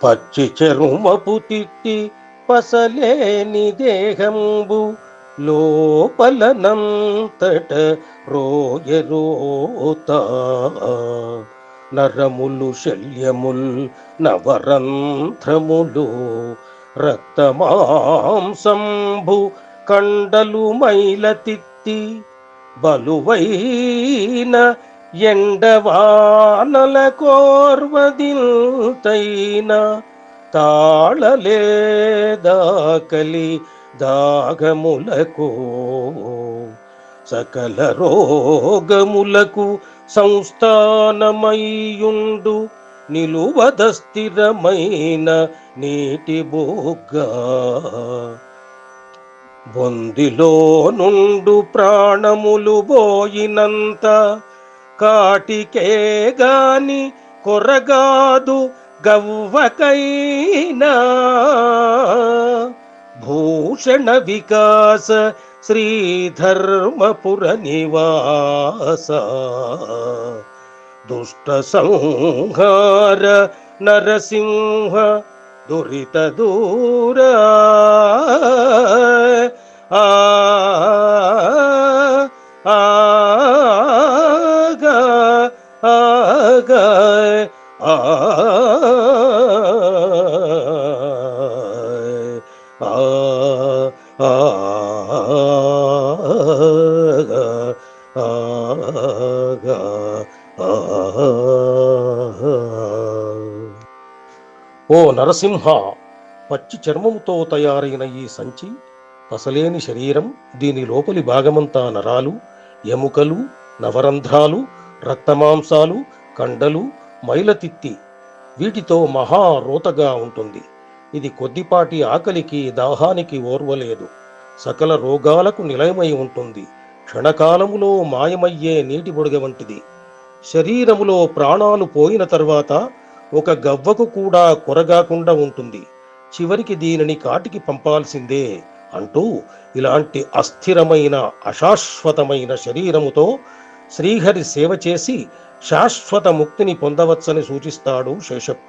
పచ్చి చెరుమపు తిట్టి పసలేని దేహంబు లోపలనంతట రోయరోత నరములు శల్యముల్ నవరంధ్రములు రక్తమాంసంభు కండలు మైల తిత్తి బలువైన ఎండవానల కోర్వదిల్తైన తాళలేదాకలి దాగములకు సకల రోగములకు సంస్థానమయ్యుండు నిలువద స్థిరమైన నీటి బోగ్గా. బొందిలో నుండు ప్రాణములు బోయినంత కాటికే గాని కొరగాదు గవ్వకైనా. భూషణ వికాస శ్రీధర్మపుర నివాస. దుష్ట సంహార నరసింహ దురిత దూర. ఆ ఆ ఆ ఓ నరసింహ పచ్చి చర్మముతో తయారైన ఈ సంచి అసలేని శరీరం దీని లోపలి భాగమంతా నరాలు ఎముకలు నవరంధ్రాలు రక్తమాంసాలు కండలు మైలతిత్తి వీటితో మహా రోతగా ఉంటుంది. ఇది కొద్దిపాటి ఆకలికి దాహానికి ఓర్వలేదు. సకల రోగాలకు నిలయమై ఉంటుంది. క్షణకాలములో మాయమయ్యే నీటి బుడగ వంటిది. శరీరములో ప్రాణాలు పోయిన తర్వాత ఒక గవ్వకు కూడా కొరగాకుండా ఉంటుంది. చివరికి దీనిని కాటికి పంపాల్సిందే అంటూ ఇలాంటి అస్థిరమైన అశాశ్వతమైన శరీరముతో శ్రీహరి సేవ చేసి శాశ్వత ముక్తిని పొందవచ్చని సూచిస్తాడు శేషప్ప.